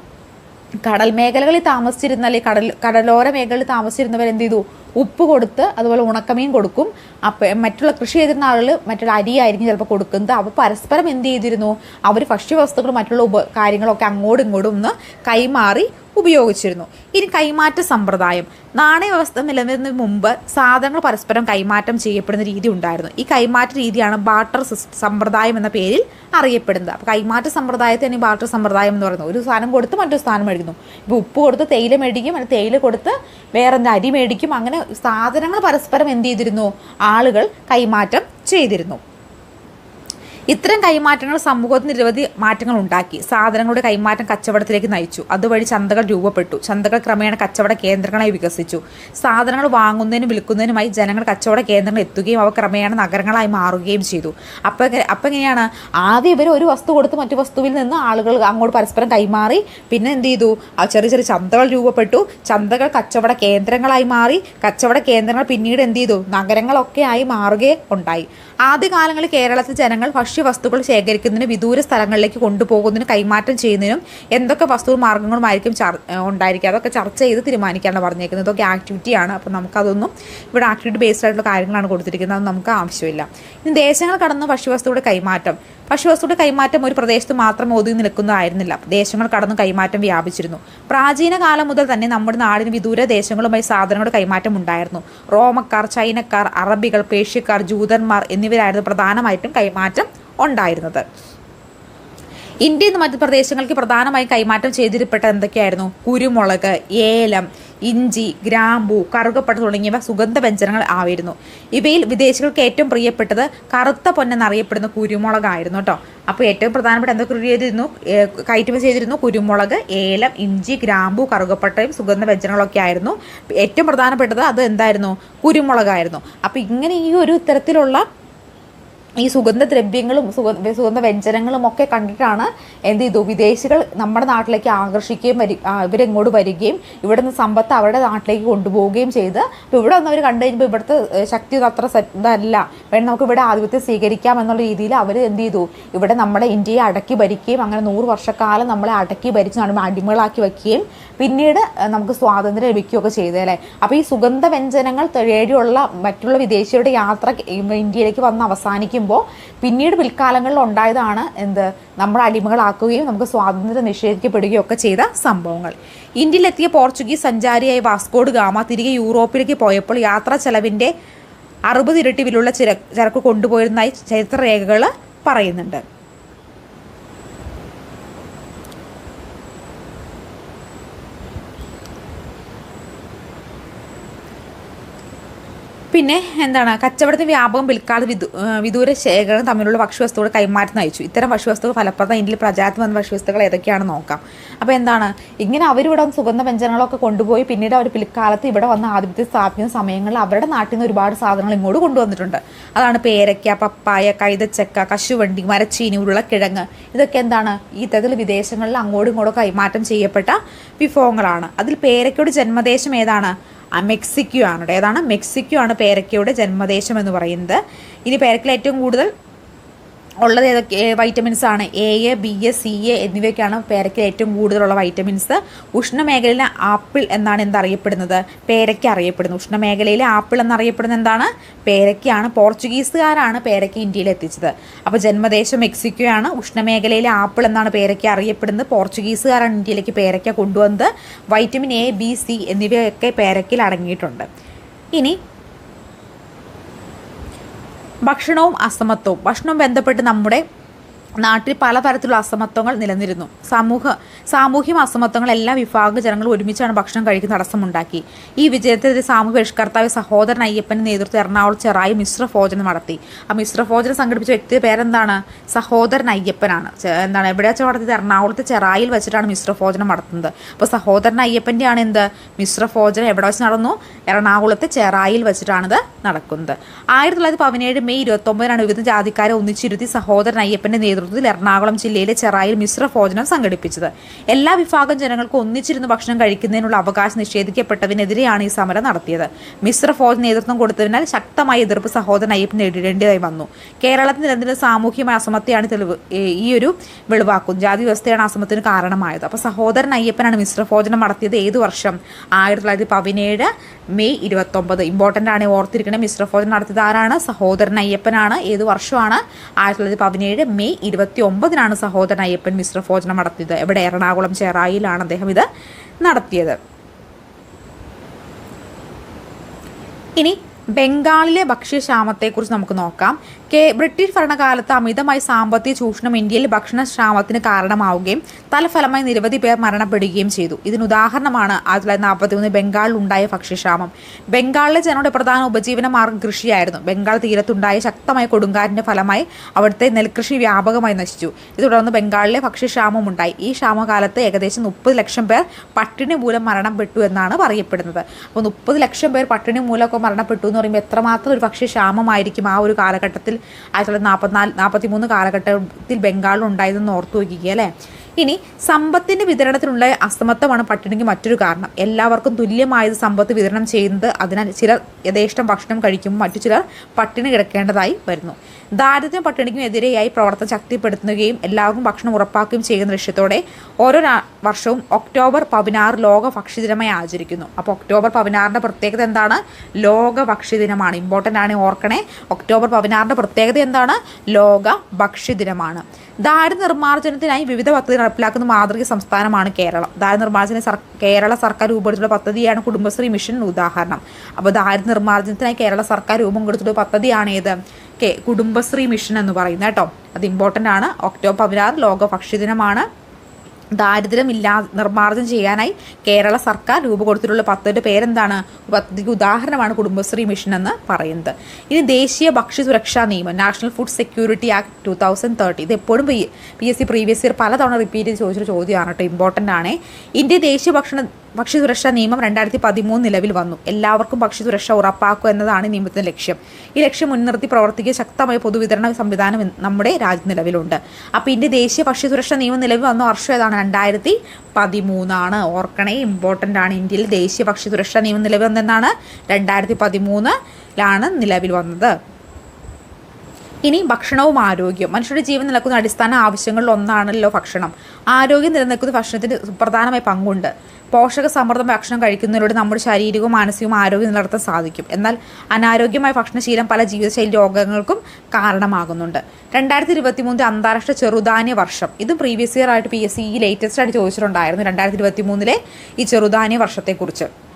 കടൽ മേഖലകളിൽ താമസിച്ചിരുന്ന അല്ലെങ്കിൽ കടൽ കടലോര മേഖലകളിൽ താമസിച്ചിരുന്നവർ എന്ത് ചെയ്തു? ഉപ്പ് കൊടുത്ത് അതുപോലെ ഉണക്കമീൻ കൊടുക്കും. അപ്പം മറ്റുള്ള കൃഷി ചെയ്തിരുന്ന ആളുകൾ മറ്റുള്ള അരിയായിരിക്കും ചിലപ്പോൾ കൊടുക്കുന്നത്. അപ്പോൾ പരസ്പരം എന്ത് ചെയ്തിരുന്നു? അവർ ഭക്ഷ്യവസ്തുക്കൾ മറ്റുള്ള ഉപ കാര്യങ്ങളൊക്കെ അങ്ങോട്ടും ഇങ്ങോട്ടും ഒന്ന് കൈമാറി ഉപയോഗിച്ചിരുന്നു. ഇനി കൈമാറ്റ സമ്പ്രദായം. നാണയവ്യവസ്ഥ നിലനിന്നതിന് മുമ്പ് സാധനങ്ങൾ പരസ്പരം കൈമാറ്റം ചെയ്യപ്പെടുന്ന രീതി ഉണ്ടായിരുന്നു. ഈ കൈമാറ്റ രീതിയാണ് ബാർട്ടർ സമ്പ്രദായം എന്ന പേരിൽ അറിയപ്പെടുന്നത്. അപ്പോൾ കൈമാറ്റ സമ്പ്രദായത്തെ തന്നെ ബാർട്ടർ സമ്പ്രദായം എന്ന് പറയുന്നത്. ഒരു സാധനം കൊടുത്ത് മറ്റൊരു സാധനം മേടിക്കുന്നു. ഇപ്പോൾ ഉപ്പ് കൊടുത്ത് തേയില മേടിക്കും അല്ലെങ്കിൽ തേയില കൊടുത്ത് വേറെ എന്താ അരി മേടിക്കും അങ്ങനെ സാധനങ്ങൾ പരസ്പരം എന്ത് ചെയ്തിരുന്നു? ആളുകൾ കൈമാറ്റം ചെയ്തിരുന്നു. ഇത്തരം കൈമാറ്റങ്ങൾ സമൂഹത്തിൽ നിരവധി മാറ്റങ്ങൾ ഉണ്ടാക്കി. സാധനങ്ങളുടെ കൈമാറ്റം കച്ചവടത്തിലേക്ക് നയിച്ചു. അതുവഴി ചന്തകൾ രൂപപ്പെട്ടു. ചന്തകൾ ക്രമേണ കച്ചവട കേന്ദ്രങ്ങളായി വികസിച്ചു. സാധനങ്ങൾ വാങ്ങുന്നതിനും വിൽക്കുന്നതിനുമായി ജനങ്ങൾ കച്ചവട കേന്ദ്രങ്ങൾ എത്തുകയും അവ ക്രമേണ നഗരങ്ങളായി മാറുകയും ചെയ്തു. അപ്പോൾ അപ്പം എങ്ങനെയാണ്? ആദ്യം ഇവർ ഒരു വസ്തു കൊടുത്ത് മറ്റു വസ്തുവിൽ നിന്ന് ആളുകൾ അങ്ങോട്ട് പരസ്പരം കൈമാറി. പിന്നെ എന്ത് ചെയ്തു? ചെറിയ ചെറിയ ചന്തകൾ രൂപപ്പെട്ടു. ചന്തകൾ കച്ചവട കേന്ദ്രങ്ങളായി മാറി. കച്ചവട കേന്ദ്രങ്ങൾ പിന്നീട് എന്ത് ചെയ്തു? നഗരങ്ങളൊക്കെ ആയി മാറുകയും ഉണ്ടായി. ആദ്യകാലങ്ങളിൽ കേരളത്തിൽ ജനങ്ങൾ ഭക്ഷ്യവസ്തുക്കൾ ശേഖരിക്കുന്നതിനും വിദൂര സ്ഥലങ്ങളിലേക്ക് കൊണ്ടുപോകുന്നതിനും കൈമാറ്റം ചെയ്യുന്നതിനും എന്തൊക്കെ വസ്തു മാർഗങ്ങളുമായിരിക്കും ചർ ഉണ്ടായിരിക്കുക? അതൊക്കെ ചർച്ച ചെയ്ത് തീരുമാനിക്കാനാണ് പറഞ്ഞേക്കുന്നത്. ഇതൊക്കെ ആക്ടിവിറ്റിയാണ് അപ്പോൾ നമുക്കതൊന്നും ഇവിടെ ആക്ടിവിറ്റി ബേസ്ഡ് ആയിട്ടുള്ള കാര്യങ്ങളാണ് കൊടുത്തിരിക്കുന്നത്. അത് നമുക്ക് ആവശ്യമില്ല. ഇനി ദേശങ്ങൾ കടന്ന് ഭക്ഷ്യവസ്തുക്കളുടെ കൈമാറ്റം. ഭക്ഷ്യവസ്തുക്കളുടെ കൈമാറ്റം ഒരു പ്രദേശത്ത് മാത്രം ഒതുങ്ങി നിൽക്കുന്നതായിരുന്നില്ല. ദേശങ്ങൾ കടന്ന് കൈമാറ്റം വ്യാപിച്ചിരുന്നു. പ്രാചീന കാലം മുതൽ തന്നെ നമ്മുടെ നാടിന് വിദൂര ദേശങ്ങളുമായി സാധനങ്ങളുടെ കൈമാറ്റം ഉണ്ടായിരുന്നു. റോമക്കാർ ചൈനക്കാർ അറബികൾ പേഷ്യക്കാർ ജൂതന്മാർ എന്നിവരായിരുന്നു പ്രധാനമായിട്ടും കൈമാറ്റം ഉണ്ടായിരുന്നത്. ഇന്ത്യയിൽ നിന്ന് മറ്റു പ്രദേശങ്ങൾക്ക് പ്രധാനമായും കൈമാറ്റം ചെയ്തിരിപ്പെട്ട എന്തൊക്കെയായിരുന്നു? കുരുമുളക് ഏലം ഇഞ്ചി ഗ്രാമ്പു കറുകപ്പട്ട തുടങ്ങിയവ സുഗന്ധവ്യഞ്ജനങ്ങൾ ആയിരുന്നു. ഇവയിൽ വിദേശികൾക്ക് ഏറ്റവും പ്രിയപ്പെട്ടത് കറുത്ത പൊന്നെന്നറിയപ്പെടുന്ന കുരുമുളകായിരുന്നു കേട്ടോ. അപ്പോൾ ഏറ്റവും പ്രധാനപ്പെട്ട എന്തൊക്കെ ചെയ്തിരുന്നു കയറ്റുമതി ചെയ്തിരുന്നു കുരുമുളക് ഏലം ഇഞ്ചി ഗ്രാമ്പു കറുകപ്പട്ടയും സുഗന്ധവ്യഞ്ജനങ്ങളൊക്കെ ആയിരുന്നു. ഏറ്റവും പ്രധാനപ്പെട്ടത് അത് എന്തായിരുന്നു? കുരുമുളകായിരുന്നു. അപ്പോൾ ഇങ്ങനെ ഈ ഒരു ഇത്തരത്തിലുള്ള ഈ സുഗന്ധദ്രവ്യങ്ങളും സുഗന്ധ സുഗന്ധ വ്യഞ്ജനങ്ങളും ഒക്കെ കണ്ടിട്ടാണ് എന്ത് ചെയ്തു? വിദേശികൾ നമ്മുടെ നാട്ടിലേക്ക് ആകർഷിക്കുകയും വരി ഇവരെങ്ങോട്ട് വരികയും ഇവിടെ നിന്ന് സമ്പത്ത് അവരുടെ നാട്ടിലേക്ക് കൊണ്ടുപോവുകയും ചെയ്ത് അപ്പോൾ ഇവിടെ വന്ന് അവർ കണ്ടു കഴിഞ്ഞപ്പോൾ ഇവിടുത്തെ ശക്തി ഒന്നും അത്ര ഇതല്ല. വേണം നമുക്ക് ഇവിടെ ആധിപത്യം സ്വീകരിക്കാം എന്നുള്ള രീതിയിൽ അവർ എന്ത് ചെയ്തു? ഇവിടെ നമ്മുടെ ഇന്ത്യയെ അടക്കി ഭരിക്കുകയും അങ്ങനെ നൂറ് വർഷക്കാലം നമ്മളെ അടക്കി ഭരിച്ച് നമ്മൾ അടിമകളാക്കി വയ്ക്കുകയും പിന്നീട് നമുക്ക് സ്വാതന്ത്ര്യം ലഭിക്കുകയൊക്കെ ചെയ്തു അല്ലേ? അപ്പോൾ ഈ സുഗന്ധ വ്യഞ്ജനങ്ങൾ തേടിയുള്ള മറ്റുള്ള വിദേശികളുടെ യാത്ര ഇന്ത്യയിലേക്ക് വന്ന് അവസാനിക്കുമ്പോൾ പിന്നീട് പിൽക്കാലങ്ങളിൽ ഉണ്ടായതാണ് എന്ത്? നമ്മൾ അടിമകളാക്കുകയും നമുക്ക് സ്വാതന്ത്ര്യം നിഷേധിക്കപ്പെടുകയും ഒക്കെ ചെയ്ത സംഭവങ്ങൾ. ഇന്ത്യയിലെത്തിയ പോർച്ചുഗീസ് സഞ്ചാരിയായ വാസ്കോഡ് ഗാമ തിരികെ യൂറോപ്പിലേക്ക് പോയപ്പോൾ യാത്രാ ചെലവിന്റെ അറുപത് ഇരട്ടി വിലുള്ള ചിര ചരക്ക് കൊണ്ടുപോയിരുന്നതായി ചരിത്രരേഖകൾ പറയുന്നുണ്ട്. പിന്നെ എന്താണ് കച്ചവടത്തിന് വ്യാപകം വിൽക്കാതെ വിദു വിദൂര ശേഖരണം തമ്മിലുള്ള ഭക്ഷ്യവസ്തുക്കൾ കൈമാറ്റം നയിച്ചു. ഇത്തരം ഭക്ഷ്യവസ്തുക്കൾ ഫലപ്രദം ഇന്ത്യയിൽ പ്രചാരത്തിൽ വന്ന ഭക്ഷ്യവസ്തുക്കൾ ഏതൊക്കെയാണെന്ന് നോക്കാം. അപ്പോൾ എന്താണ് ഇങ്ങനെ അവരിവിടെ സുഗന്ധ വ്യഞ്ജനങ്ങളൊക്കെ കൊണ്ടുപോയി പിന്നീട് അവർ പിൽക്കാലത്ത് ഇവിടെ വന്ന് ആധിപത്യം സ്ഥാപിക്കുന്ന സമയങ്ങളിൽ അവരുടെ നാട്ടിൽ നിന്ന് ഒരുപാട് സാധനങ്ങൾ ഇങ്ങോട്ട് കൊണ്ടുവന്നിട്ടുണ്ട്. അതാണ് പേരയ്ക്ക പപ്പായ കൈതച്ചക്ക കശുവണ്ടി മരച്ചീനി ഉരുളക്കിഴങ്ങ്. ഇതൊക്കെ എന്താണ് ഈ തരത്തിൽ വിദേശങ്ങളിൽ അങ്ങോട്ടും ഇങ്ങോട്ടും കൈമാറ്റം ചെയ്യപ്പെട്ട വിഭവങ്ങളാണ്. അതിൽ പേരയ്ക്കയുടെ ജന്മദേശം ഏതാണ്? മെക്സിക്കോ ആണ് ഏതാണ്? മെക്സിക്കോ ആണ് പേരക്കയുടെ ജന്മദേശം എന്ന് പറയുന്നത്. ഇനി പേരക്കിൽ ഏറ്റവും കൂടുതൽ ഉള്ളത് ഏതൊക്കെ വൈറ്റമിൻസ് ആണ്? A A B A C A എന്നിവയൊക്കെയാണ് പേരയ്ക്ക് ഏറ്റവും കൂടുതലുള്ള വൈറ്റമിൻസ് ഉഷ്ണമേഖലയിലെ ആപ്പിൾ എന്നാണ് എന്തറിയപ്പെടുന്നത്? പേരയ്ക്ക അറിയപ്പെടുന്നത് ഉഷ്ണമേഖലയിലെ ആപ്പിൾ എന്നറിയപ്പെടുന്നത് എന്താണ്? പേരയ്ക്കയാണ് പോർച്ചുഗീസുകാരാണ് പേരയ്ക്ക ഇന്ത്യയിൽ എത്തിച്ചത്. അപ്പോൾ ജന്മദേശം മെക്സിക്കോയാണ്. ഉഷ്ണമേഖലയിലെ ആപ്പിൾ എന്നാണ് പേരയ്ക്ക അറിയപ്പെടുന്നത്. പോർച്ചുഗീസുകാരാണ് ഇന്ത്യയിലേക്ക് പേരയ്ക്ക കൊണ്ടുവന്നത്. വൈറ്റമിൻ എ ബി സി എന്നിവയൊക്കെ പേരയ്ക്കയിൽ അടങ്ങിയിട്ടുണ്ട്. ഇനി ഭക്ഷണവും അസമത്വവും. ഭക്ഷണവും ബന്ധപ്പെട്ട് നമ്മുടെ നാട്ടിൽ പലതരത്തിലുള്ള അസമത്വങ്ങൾ നിലനിരുന്നു സമൂഹ സാമൂഹ്യ അസമത്വങ്ങൾ എല്ലാ വിഭാഗ ജനങ്ങൾ ഒരുമിച്ചാണ് ഭക്ഷണം കഴിക്കുന്ന തടസ്സമുണ്ടാക്കി. ഈ വിജയത്തിനെതിരെ സാമൂഹ്യ പരിഷ്കർത്താവ് സഹോദരൻ അയ്യപ്പന്റെ നേതൃത്വം എറണാകുളം ചെറായി മിശ്ര ഭോജനം നടത്തി. ആ മിശ്ര ഭോജനം സംഘടിപ്പിച്ച വ്യക്തി പേരെന്താണ്? സഹോദരൻ അയ്യപ്പനാണ്. എന്താണ്? എവിടെ വെച്ചാൽ നടത്തിയത്? എറണാകുളത്ത് ചെറായിൽ വെച്ചിട്ടാണ് മിശ്ര ഭോജനം നടത്തുന്നത്. അപ്പോൾ സഹോദരൻ അയ്യപ്പന്റെയാണ് എന്ത്? മിശ്ര ഭോജനം എവിടെ വെച്ച് നടന്നു? എറണാകുളത്ത് ചെറായിൽ വെച്ചിട്ടാണിത് നടക്കുന്നത്. ആയിരത്തി തൊള്ളായിരത്തി പതിനേഴ് മെയ് ഇരുപത്തൊമ്പതിനാണ് വിവിധ ജാതിക്കാരെ ഒന്നിച്ചിരുത്തി സഹോദരൻ അയ്യപ്പന്റെ നേതൃത്വത്തിൽ എറണാകുളം ജില്ലയിലെ ചെറായിൽ മിശ്ര ഭോജനം സംഘടിപ്പിച്ചത്. എല്ലാ വിഭാഗം ജനങ്ങൾക്കും ഒന്നിച്ചിരുന്ന് ഭക്ഷണം കഴിക്കുന്നതിനുള്ള അവകാശം നിഷേധിക്കപ്പെട്ടതിനെതിരെയാണ് ഈ സമരം നടത്തിയത്. മിശ്ര ഭോജന നേതൃത്വം കൊടുത്തതിനാൽ ശക്തമായ എതിർപ്പ് സഹോദരൻ അയ്യപ്പൻ നേരിടേണ്ടതായി വന്നു. കേരളത്തിൽ നിലനിന്ന സാമൂഹ്യമായ അസമത്തെയാണ് തെളിവ് ഈ ഒരു വെളിവാക്കും. ജാതി വ്യവസ്ഥയാണ് അസമത്തിന് കാരണമായത്. അപ്പോൾ സഹോദരൻ അയ്യപ്പനാണ് മിശ്ര ഭോജനം നടത്തിയത് ഏത് വർഷം? ആയിരത്തി തൊള്ളായിരത്തി പതിനേഴ് മെയ് ഇരുപത്തൊമ്പത്. ഇമ്പോർട്ടന്റ് ആണ് ഓർത്തിരിക്കണേ. മിശ്ര ഭോജനം നടത്തിയത് ആരാണ്? സഹോദരൻ അയ്യപ്പനാണ്. ഏത് വർഷമാണ്? ആയിരത്തി തൊള്ളായിരത്തി പതിനേഴ് മെയ് ഇരുപത്തി ഒമ്പതിനാണ് സഹോദരൻ അയ്യപ്പൻ മിശ്രഭോജനം നടത്തിയത്. എവിടെ എറണാകുളം ചേറായിലാണ് അദ്ദേഹം ഇത് നടത്തിയത്. ഇനി ബംഗാളിലെ ഭക്ഷ്യക്ഷാമത്തെക്കുറിച്ച് നമുക്ക് നോക്കാം. കെ ബ്രിട്ടീഷ് ഭരണകാലത്ത് അമിതമായി സാമ്പത്തിക ചൂഷണം ഇന്ത്യയിൽ ഭക്ഷണക്ഷാമത്തിന് കാരണമാവുകയും തലഫലമായി നിരവധി പേർ മരണപ്പെടുകയും ചെയ്തു. ഇതിന് ഉദാഹരണമാണ് ആയിരത്തി തൊള്ളായിരത്തി നാൽപ്പത്തി മൂന്ന് ബംഗാളിൽ ഉണ്ടായ ഭക്ഷ്യക്ഷാമം. ബംഗാളിലെ ജനങ്ങളുടെ പ്രധാന ഉപജീവന മാർഗം കൃഷിയായിരുന്നു. ബംഗാൾ തീരത്തുണ്ടായ ശക്തമായ കൊടുങ്കാറ്റിന്റെ ഫലമായി അവിടുത്തെ നെൽകൃഷി വ്യാപകമായി നശിച്ചു. ഇത് തുടർന്ന് ബംഗാളിലെ ഭക്ഷ്യക്ഷാമം ഉണ്ടായി ഈ ക്ഷാമകാലത്ത് ഏകദേശം മുപ്പത് ലക്ഷം പേർ പട്ടിണി മൂലം മരണപ്പെട്ടു എന്നാണ് പറയപ്പെടുന്നത്. അപ്പോൾ മുപ്പത് ലക്ഷം പേർ പട്ടിണി മൂലമൊക്കെ മരണപ്പെട്ടു എന്ന് പറയുമ്പോൾ എത്രമാത്രം ഒരു ഭക്ഷ്യക്ഷാമമായിരിക്കും ആ ഒരു കാലഘട്ടത്തിൽ ആയിരത്തി തൊള്ളായിരത്തി നാൽപ്പത്തിനാല് നാൽപ്പത്തി മൂന്ന് കാലഘട്ടത്തിൽ ബംഗാളിൽ ഉണ്ടായതെന്ന് ഓർത്തു വയ്ക്കുക അല്ലേ? ഇനി സമ്പത്തിന്റെ വിതരണത്തിനുള്ള അസമത്വമാണ് പട്ടിണിക്ക് മറ്റൊരു കാരണം. എല്ലാവർക്കും തുല്യമായത് സമ്പത്ത് വിതരണം ചെയ്യുന്നത് അതിനാൽ ചിലർ യഥേഷ്ടം ഭക്ഷണം കഴിക്കുമ്പോൾ മറ്റു ചിലർ പട്ടിണി കിടക്കേണ്ടതായി വരുന്നു. ദാരിദ്ര്യം പട്ടിണിക്കും എതിരെയായി പ്രവർത്തനം ശക്തിപ്പെടുത്തുകയും എല്ലാവർക്കും ഭക്ഷണം ഉറപ്പാക്കുകയും ചെയ്യുന്ന ലക്ഷ്യത്തോടെ ഓരോ വർഷവും ഒക്ടോബർ പതിനാറ് ലോക ഭക്ഷ്യദിനമായി ആചരിക്കുന്നു. അപ്പോൾ ഒക്ടോബർ പതിനാറിന്റെ പ്രത്യേകത എന്താണ്? ലോക ഭക്ഷ്യദിനമാണ് ഇമ്പോർട്ടന്റ് ആണ് ഓർക്കണേ. ഒക്ടോബർ പതിനാറിന്റെ പ്രത്യേകത എന്താണ്? ലോക ഭക്ഷ്യദിനമാണ് ദാരിദ്ര്യ നിർമ്മാർജനത്തിനായി വിവിധ പദ്ധതി നടപ്പിലാക്കുന്ന മാതൃക സംസ്ഥാനമാണ് കേരളം. ദാരിദ്ര്യ നിർമ്മാർജന സർ കേരള സർക്കാർ രൂപപ്പെടുത്തിയുള്ള പദ്ധതിയാണ് കുടുംബശ്രീ മിഷൻ ഉദാഹരണം. അപ്പോൾ ദാരിദ്ര്യ നിർമ്മാർജനത്തിനായി കേരള സർക്കാർ രൂപം കൊടുത്തിട്ടുള്ള പദ്ധതിയാണ് ഏത്? കെ കുടുംബശ്രീ മിഷൻ എന്ന് പറയുന്നത് കേട്ടോ. അത് ഇമ്പോർട്ടന്റ് ആണ്. ഒക്ടോബർ പതിനാറ് ലോക ഭക്ഷ്യദിനമാണ് ദാരിദ്ര്യം ഇല്ലാ നിർമ്മാർജനം ചെയ്യാനായി കേരള സർക്കാർ രൂപ കൊടുത്തിട്ടുള്ള പദ്ധതിയുടെ പേരെന്താണ്? പദ്ധതിക്ക് ഉദാഹരണമാണ് കുടുംബശ്രീ മിഷൻ എന്ന് പറയുന്നത്. ഇനി ദേശീയ ഭക്ഷ്യ സുരക്ഷാ നിയമം national food security act two thousand thirty ഇത് എപ്പോഴും P P S C previous year പലതവണ റിപ്പീറ്റ് ചെയ്ത് ചോദിച്ചൊരു ചോദ്യമാണ് കേട്ടോ. ഇമ്പോർട്ടന്റ് ആണ്. ഇന്ത്യ ദേശീയ ഭക്ഷണ ഭക്ഷ്യസുരക്ഷാ നിയമം രണ്ടായിരത്തി പതിമൂന്ന് നിലവിൽ വന്നു. എല്ലാവർക്കും ഭക്ഷ്യസുരക്ഷ ഉറപ്പാക്കുക എന്നതാണ് നിയമത്തിന്റെ ലക്ഷ്യം. ഈ ലക്ഷ്യം മുൻനിർത്തി പ്രവർത്തിക്കുക. ശക്തമായ പൊതുവിതരണ സംവിധാനം നമ്മുടെ രാജ്യത്ത് നിലവിലുണ്ട്. അപ്പോൾ ഇന്ത്യ ദേശീയ ഭക്ഷ്യസുരക്ഷാ നിയമം നിലവിൽ വന്ന വർഷം ഏതാണ്? രണ്ടായിരത്തി പതിമൂന്നാണ് ഓർക്കണേ ഇമ്പോർട്ടന്റ് ആണ്. ഇന്ത്യയിൽ ദേശീയ ഭക്ഷ്യസുരക്ഷാ നിയമം നിലവിൽ വന്നതെന്നാണ് രണ്ടായിരത്തി പതിമൂന്നിലാണ് നിലവിൽ വന്നത്. ഇനി ഭക്ഷണവും ആരോഗ്യം. മനുഷ്യരുടെ ജീവൻ നിലക്കുന്ന അടിസ്ഥാന ആവശ്യങ്ങളിൽ ഒന്നാണല്ലോ ഭക്ഷണം. ആരോഗ്യം നിലനിൽക്കുന്ന ഭക്ഷണത്തിന് സുപ്രധാനമായ പങ്കുണ്ട്. പോഷക സമ്മർദ്ദം ഭക്ഷണം കഴിക്കുന്നതിലൂടെ നമ്മുടെ ശാരീരികവും മാനസികവും ആരോഗ്യം നിലനിർത്താൻ സാധിക്കും. എന്നാൽ അനാരോഗ്യമായ ഭക്ഷണശീലം പല ജീവിതശൈലി രോഗങ്ങൾക്കും കാരണമാകുന്നുണ്ട്. രണ്ടായിരത്തി ഇരുപത്തി മൂന്നിൽ അന്താരാഷ്ട്ര ചെറുധാന്യ വർഷം. ഇതും പ്രീവിയസ് ഇയർ ആയിട്ട് പി എസ് സി ലേറ്റസ്റ്റ് ആയിട്ട് ചോദിച്ചിട്ടുണ്ടായിരുന്നു രണ്ടായിരത്തി ഇരുപത്തി മൂന്നിലെ ഈ ചെറുധാന്യ വർഷത്തെക്കുറിച്ച്.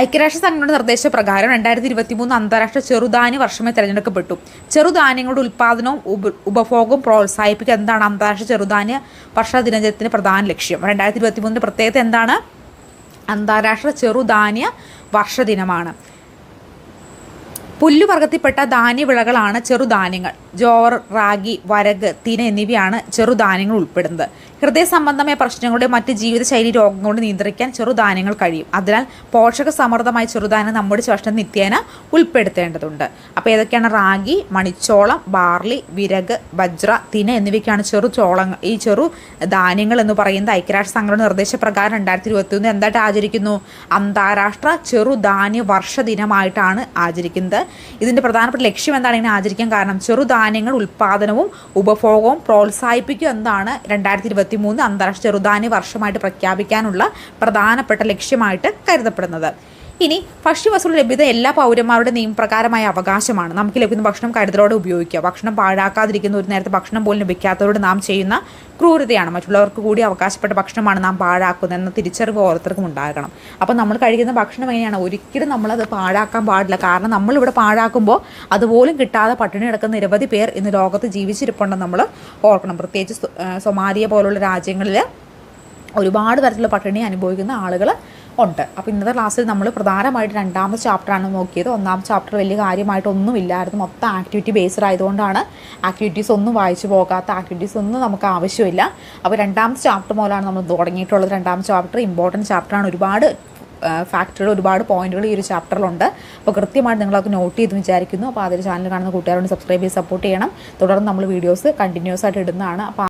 ഐക്യരാഷ്ട്ര സംഘടനയുടെ നിർദ്ദേശപ്രകാരം രണ്ടായിരത്തി ഇരുപത്തി മൂന്ന് അന്താരാഷ്ട്ര ചെറുധാന്യ വർഷമായി തിരഞ്ഞെടുക്കപ്പെട്ടു. ചെറുധാന്യങ്ങളുടെ ഉൽപ്പാദനവും ഉപഭോഗവും പ്രോത്സാഹിപ്പിക്കുക എന്താണ് അന്താരാഷ്ട്ര ചെറുധാന്യ വർഷ ദിനത്തിന് പ്രധാന ലക്ഷ്യം. രണ്ടായിരത്തി ഇരുപത്തി മൂന്നിന്റെ പ്രത്യേകത എന്താണ്? അന്താരാഷ്ട്ര ചെറുധാന്യ വർഷ ദിനമാണ്. പുല്ലുവർഗത്തിൽപ്പെട്ട ധാന്യവിളകളാണ് ചെറുധാന്യങ്ങൾ. ജോർ റാഗി വരക് തിന എന്നിവയാണ് ചെറുധാന്യങ്ങൾ ഉൾപ്പെടുന്നത്. ഹൃദയ സംബന്ധമായ പ്രശ്നങ്ങളുടെ മറ്റ് ജീവിതശൈലി രോഗങ്ങളുടെ നിയന്ത്രിക്കാൻ ചെറുധാന്യങ്ങൾ കഴിയും. അതിനാൽ പോഷക സമൃദ്ധമായ ചെറുധാന്യം നമ്മുടെ ഭക്ഷണം നിത്യേന ഉൾപ്പെടുത്തേണ്ടതുണ്ട്. അപ്പോൾ ഏതൊക്കെയാണ്? റാഗി മണിച്ചോളം ബാർലി വിരഗ് വജ്ര തിന എന്നിവയ്ക്കാണ് ചെറു ചോളങ്ങൾ ഈ ചെറു ധാന്യങ്ങൾ എന്ന് പറയുന്നത്. ഐക്യരാഷ്ട്ര സംഘടന നിർദ്ദേശപ്രകാരം രണ്ടായിരത്തി ഇരുപത്തി ഒന്ന് എന്തായിട്ട് ആചരിക്കുന്നു? അന്താരാഷ്ട്ര ചെറുധാന്യ വർഷ ദിനമായിട്ടാണ് ആചരിക്കുന്നത്. ഇതിന്റെ പ്രധാനപ്പെട്ട ലക്ഷ്യം എന്താണ്? ഇങ്ങനെ ആചരിക്കാൻ കാരണം ചെറുധാന്യങ്ങൾ ഉൽപ്പാദനവും ഉപഭോഗവും പ്രോത്സാഹിപ്പിക്കുക എന്നാണ് രണ്ടായിരത്തി ഇരുപത്തി മൂന്ന് അന്താരാഷ്ട്ര ചെറുധാന്യ വർഷമായിട്ട് പ്രഖ്യാപിക്കാനുള്ള പ്രധാനപ്പെട്ട ലക്ഷ്യമായിട്ട് കരുതപ്പെടുന്നത്. ഇനി ഭക്ഷ്യവസ്തു ലഭ്യത എല്ലാ പൗരന്മാരുടെ നിയമപ്രകാരമായ അവകാശമാണ്. നമുക്ക് ലഭിക്കുന്ന ഭക്ഷണം കരുതലോടെ ഉപയോഗിക്കുക. ഭക്ഷണം പാഴാക്കാതിരിക്കുന്ന ഒരു നേരത്തെ ഭക്ഷണം പോലും ലഭിക്കാത്തവരോട് നാം ചെയ്യുന്ന ക്രൂരതയാണ്. മറ്റുള്ളവർക്ക് കൂടി അവകാശപ്പെട്ട ഭക്ഷണമാണ് നാം പാഴാക്കുന്നത് എന്ന തിരിച്ചറിവ് ഓരോരുത്തർക്കും ഉണ്ടാകണം. അപ്പോൾ നമ്മൾ കഴിക്കുന്ന ഭക്ഷണം എങ്ങനെയാണ്? ഒരിക്കലും നമ്മളത് പാഴാക്കാൻ പാടില്ല. കാരണം നമ്മളിവിടെ പാഴാക്കുമ്പോൾ അതുപോലും കിട്ടാതെ പട്ടിണി കിടക്കുന്ന നിരവധി പേർ ഇന്ന് ലോകത്ത് ജീവിച്ചിരിപ്പുണ്ടെന്ന് നമ്മൾ ഓർക്കണം. പ്രത്യേകിച്ച് സൊമാലിയ പോലുള്ള രാജ്യങ്ങളിൽ ഒരുപാട് തരത്തിലുള്ള പട്ടിണി അനുഭവിക്കുന്ന ആളുകൾ ഉണ്ട്. അപ്പോൾ ഇന്നത്തെ ക്ലാസ്സിൽ നമ്മൾ പ്രധാനമായിട്ട് രണ്ടാമത്തെ ചാപ്റ്ററാണ് നോക്കിയത്. ഒന്നാമത്തെ ചാപ്റ്റർ വലിയ കാര്യമായിട്ടൊന്നുമില്ലായിരുന്നു മൊത്തം ആക്ടിവിറ്റി ബേസ്ഡ് ആയതുകൊണ്ടാണ് ആക്ടിവിറ്റീസ് ഒന്നും വായിച്ചു പോകാത്ത ആക്ടിവിറ്റീസ് ഒന്നും നമുക്ക് ആവശ്യമില്ല. അപ്പോൾ രണ്ടാമത്തെ ചാപ്റ്റർ മുതലാണ് നമ്മൾ തുടങ്ങിയിട്ടുള്ളത്. രണ്ടാമത്തെ ചാപ്റ്റർ ഇമ്പോർട്ടന്റ് ചാപ്റ്ററാണ് ഒരുപാട് ഫാക്ടറികൾ ഒരുപാട് പോയിന്റുകൾ ഈ ഒരു ചാപ്റ്ററിലുണ്ട് അപ്പോൾ കൃത്യമായിട്ട് നിങ്ങളൊക്കെ നോട്ട് ചെയ്ത് വിചാരിക്കുന്നു. അപ്പോൾ അതിൽ ചാനൽ കാണുന്ന കൂട്ടുകാരോട് സബ്സ്ക്രൈബ് ചെയ്ത് സപ്പോർട്ട് ചെയ്യണം. തുടർന്ന് നമ്മൾ വീഡിയോസ് കണ്ടിന്യൂസ് ആയിട്ട് ഇടുന്നതാണ്. അപ്പോൾ